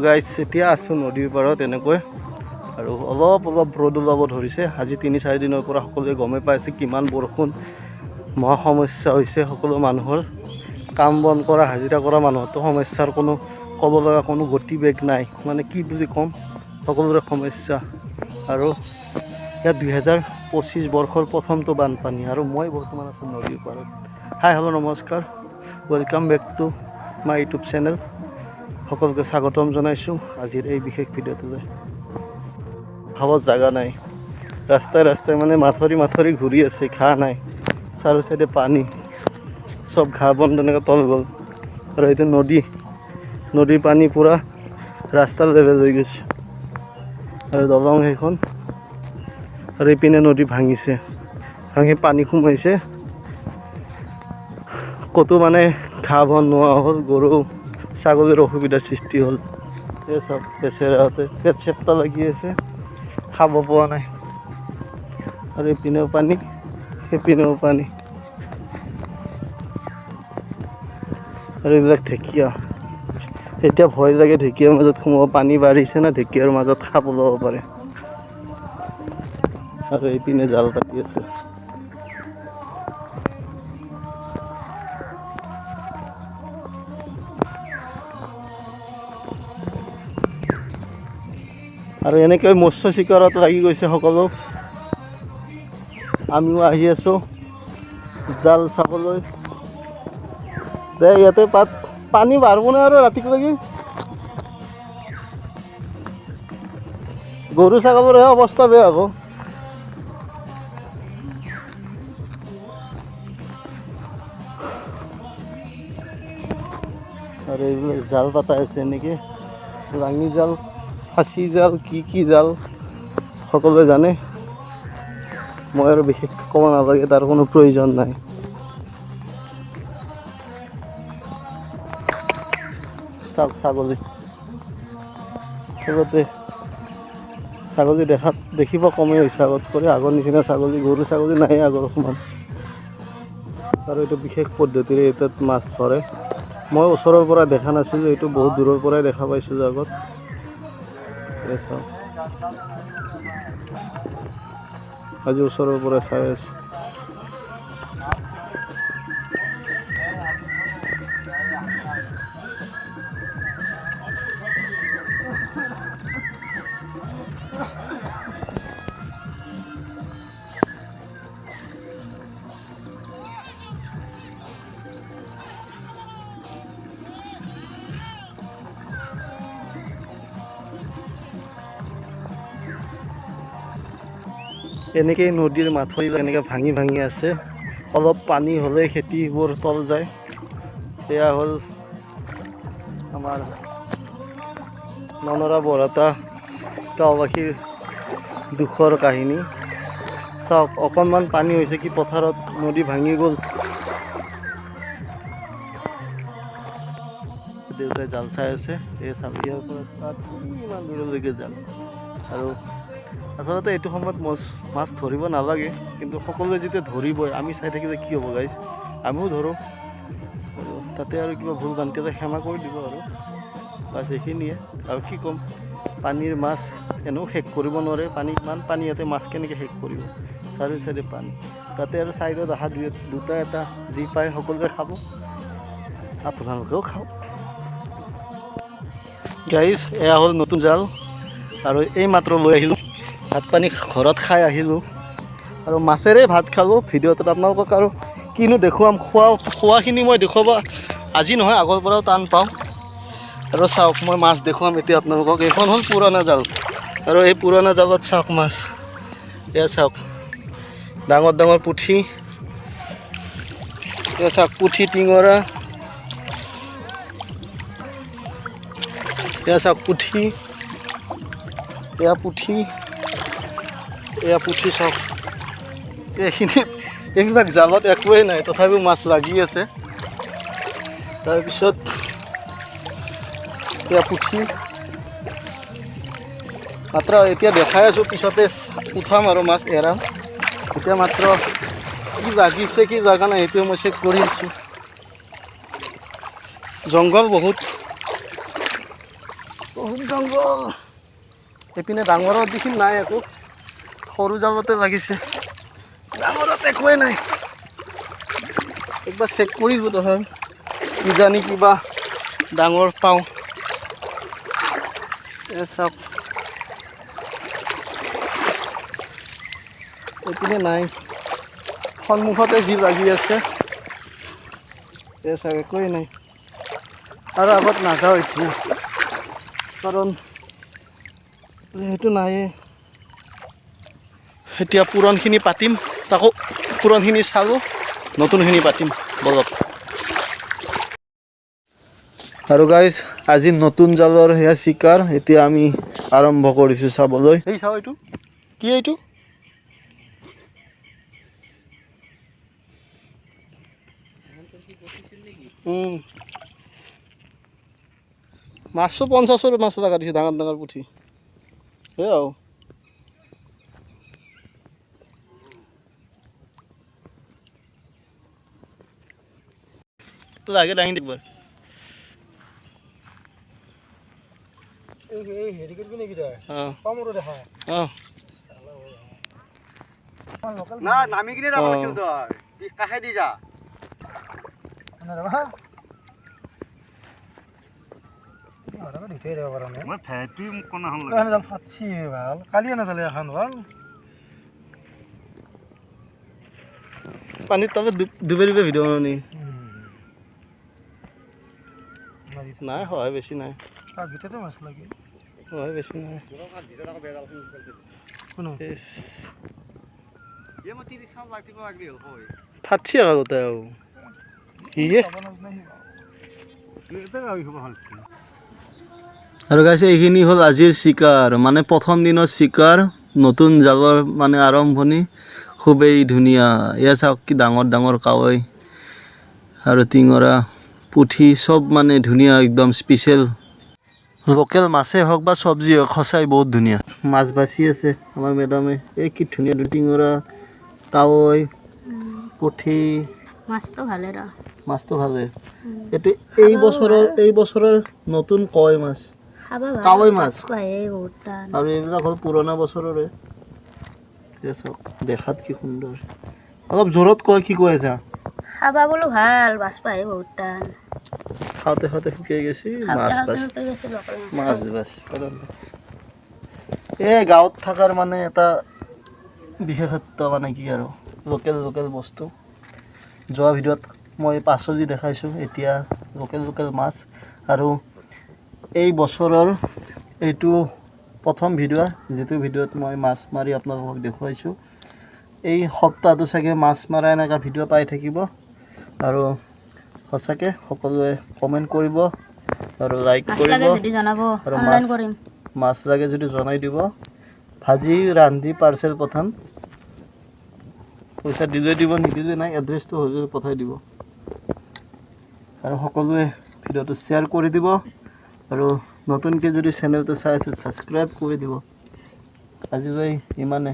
গাইছ এতিয়া আছোঁ নদীৰ পাৰত এনেকৈ। আৰু অলপ অলপ ৰ'দ ওলাব ধৰিছে। আজি তিনি চাৰিদিনৰ পৰা সকলোৱে গমেই পাইছে কিমান বৰষুণ, মহা সমস্যা হৈছে সকলো মানুহৰ। কাম বন কৰা, হাজিৰা কৰা মানুহৰতো সমস্যাৰ কোনো, ক'ব লগা কোনো গতি বেগ নাই। মানে কি বুলি ক'ম? সকলোৰে সমস্যা। আৰু ইয়াত দুহেজাৰ পঁচিছ বৰ্ষৰ প্ৰথমটো বানপানী আৰু মই বৰ্তমান আছোঁ নদীৰ পাৰত। হাই হেল্ল' নমস্কাৰ। Welcome back to my YouTube channel সকলোকে স্বাগতম জনাইছোঁ আজিৰ এই বিশেষ ভিডিঅ'টোলৈ খাবত জাগা নাই। ৰাস্তাই ৰাস্তাই মানে মাথৰি মাথৰি ঘূৰি আছে ঘাঁহ নাই। চাৰু চাইডে পানী। চব ঘাঁহ বন তেনেকৈ তল গ'ল। আৰু এইটো নদী, নদীৰ পানী পূৰা ৰাস্তাৰ লেভেল হৈ গৈছে। আৰু দলং সেইখন। আৰু এইপিনে নদী ভাঙিছে। ভাঙি পানী সোমাইছে। ক'তো মানে ঘাঁহ বন নোহোৱা হ'ল, গৰু ছাগলীৰ অসুবিধাৰ সৃষ্টি হ'ল। চব বেচেৰাহঁতে পেট চেপ্তা লাগি আছে খাব পোৱা নাই। আৰু এইপিনেও পানী সেইপিনেও পানী। আৰু এইবিলাক ঢেকীয়া। এতিয়া ভয় লাগে ঢেকীয়াৰ মাজত সোমাব পানী বাঢ়িছে না ঢেকীয়াৰ মাজত সাপ ওলাব পাৰে। আৰু এইপিনে জাল পাতি আছে। আৰু এনেকৈ মৎস্য চিকাৰত লাগি গৈছে সকলো। আমিও আহি আছোঁ জাল চাবলৈ। দে, ইয়াতে পাত, পানী বাঢ়বনে আৰু ৰাতিলৈকে গৰু ছাগলীৰহে অৱস্থা বেয়া হ'ব আৰু এইবিলাক জাল পাতা আছে এনেকৈ লাঙি জাল। ফাঁচি জাল, কি কি জাল, সকলোৱে জানে। মই আৰু বিশেষ ক'ব নালাগে, তাৰ কোনো প্ৰয়োজন নাই। চাওক, ছাগলী। আচলতে ছাগলী দেখাত দেখিব কমেই হৈছে আগত কৰি আগৰ নিচিনা ছাগলী, গৰু ছাগলী নাই আগৰ সমান। আৰু এইটো বিশেষ পদ্ধতিৰে এটাত মাছ ধৰে। মই ওচৰৰ পৰা দেখা নাছিলোঁ, এইটো বহুত দূৰৰ পৰাই দেখা পাইছিলোঁ আগত। চাওক আজি ওচৰৰ এনেকেই নদীৰ মাথৰি এনেকৈ ভাঙি ভাঙি আছে। অলপ পানী হ'লে খেতিবোৰ তল যায়। সেয়া হ'ল আমাৰ ননৰা বৰতা গাঁওবাসীৰ দুখৰ কাহিনী। চাওক অকণমান পানী হৈছে কি পথাৰত নদী ভাঙি গ'ল। দেউতাই জাল চাই আছে এই চাল ইয়াৰ পৰা তাত ইমান দূৰলৈকে জাল। আৰু আচলতে এইটো সময়ত মাছ মাছ ধৰিব নালাগে, কিন্তু সকলোৱে যেতিয়া ধৰিবই, আমি চাই থাকিলে কি হ'ব গাইছ আমিও ধৰোঁ। তাতে আৰু কিবা ভুল ভ্ৰান্তি হ'লে ক্ষমা কৰি দিব আৰু। বাছ এইখিনিয়ে। আৰু কি ক'ম? পানীৰ মাছ এনেও শেষ কৰিব নোৱাৰে। পানী, ইমান পানী ইয়াতে মাছ কেনেকৈ শেষ কৰিব? চাৰিও চাইডে পানী। তাতে আৰু ছাইডত অহা দুই, দুটা এটা যি পায় সকলোৱে খাব। আপোনালোকেও খাওক। গাইছ এয়া হ'ল নতুন জাল। আৰু এই মাত্ৰ লৈ আহিলোঁ। ভাত পানী ঘৰত খাই আহিলোঁ। আৰু মাছেৰে ভাত খালোঁ, ভিডিঅ'টোত আপোনালোকক আৰু কিনো দেখুৱাম, খোৱা, খোৱাখিনি মই দেখুৱাব আজি নহয়, আগৰ পৰাও টান পাওঁ। আৰু চাওক, মই মাছ দেখুৱাম এতিয়া আপোনালোকক, এইখন হ'ল পুৰণা জাল। আৰু এই পুৰণা জালত চাওক মাছ। এয়া চাওক, ডাঙৰ ডাঙৰ পুঠি। এয়া চাওক, পুঠি, টিঙৰা। এয়া চাওক, পুঠি। এয়া পুঠি। এয়া পুঠি চাওক এইখিনি এইবিলাক জালত একোৱেই নাই, তথাপিও মাছ লাগি আছে। তাৰপিছত, এয়া পুঠি। মাত্ৰ এতিয়া দেখাই আছোঁ, পিছতে উঠাম আৰু মাছ এৰাম। এতিয়া মাত্ৰ কি লাগিছে, কি লগা নাই, সেইটোৱে মই চেক কৰি আছোঁ। জংঘল বহুত। বহুত জংঘল। এইপিনে ডাঙৰত দেখি নাই একো। সৰু জালতে লাগিছে। ডাঙৰত একোৱেই নাই। একবাৰ চেক কৰিব তথাপি কিজানি কিবা ডাঙৰ পাওঁ। চাওক। এইপিনে নাই। সন্মুখতে যি লাগি আছে। এ চাওক, একোৱেই নাই। আৰু আগত নাযাওঁ এতিয়া। কাৰণ সেইটো নাইয়ে এতিয়া পুৰণখিনি পাতিম। তাকো পুৰণখিনি চালোঁ নতুনখিনি পাতিম বলক আৰু গাইজ আজি নতুন জালৰ সেয়া চিকাৰ এতিয়া আমি আৰম্ভ কৰিছোঁ চাবলৈ। এই চাওঁ এইটো। কি এইটো। মাছটো পঞ্চাছৰ মাছ লগা দিছে ডাঙৰ ডাঙৰ পুঠি। সেই আৰু লাগে দাঙি দিব অঁ অঁ না নামি কিনে যাব অ। লাগিছিল তই কাষে দি যা মই ফেটি মোক কোন এখন কালি নাচালে এখন ভাল পানীত তবে ডুবে ডুবে ভিডিঅ' নি নাই হয় বেছি নাই। ভিতৰতে মাছ লাগে। হয় বেছি নাই। হয়। ফাটছি গোটেই আৰু ইয়ে আৰু গাইছে এইখিনি হ'ল আজিৰ চিকাৰ। মানে প্ৰথম দিনৰ চিকাৰ নতুন জালৰ মানে আৰম্ভণি। খুবেই ধুনীয়া। এয়া চাওক কি ডাঙৰ ডাঙৰ কাৱৈ আৰু টিঙৰা। পুঠি চব মানে ধুনীয়া একদম স্পেচিয়েল লোকেল মাছেই হওক বা চব্জি হওক সঁচাই বহুত ধুনীয়া। মাছ বাচি আছে আমাৰ মেডামে। এই কি ধুনীয়া টিঙৰা কাৱৈ পুঠি। মাছটো ভালে ৰ। মাছটো ভালে। এইটো এই বছৰৰ এই বছৰৰ নতুন কয় মাছ। কাৱৈ মাছ আৰু এইবিলাক হ'ল পুৰণা বছৰৰে। দেখাত কি সুন্দৰ। অলপ জোৰত কয় কি কৈ আছা? খাবা বোলো ভালো মাছ পাহে বহুত টান। খাওঁতে খাওঁতে শুকাই গৈছে মাছ বাছ মাছ বাছ এই গাঁৱত থকাৰ মানে এটা বিশেষত্ব মানে কি আৰু লোকেল লোকেল বস্তু। যোৱা ভিডিঅ'ত মই পাচলি দেখাইছোঁ এতিয়া লোকেল লোকেল মাছ। আৰু এই বছৰৰ এইটো প্ৰথম ভিডিঅ' যিটো ভিডিঅ'ত মই মাছ মাৰি আপোনালোকক দেখুৱাইছোঁ এই সপ্তাহটো চাগে মাছ মৰা এনেকুৱা ভিডিঅ' পাই থাকিব। আৰু সঁচাকৈ সকলোৱে কমেণ্ট কৰিব আৰু লাইক কৰিব আৰু মাছ- লাগে যদি জনাই দিব। ভাজি ৰান্ধি পাৰ্চেল পঠাম। পইচা দিলে দিব নিদিলে নাই এড্ৰেছটো হ'লেও পঠাই দিব। আৰু সকলোৱে ভিডিঅ'টো শ্বেয়াৰ কৰি দিব। আৰু নতুনকৈ যদি চেনেলটো চাই আছে ছাবস্ক্ৰাইব কৰি দিব। আজিলৈ ইমানে।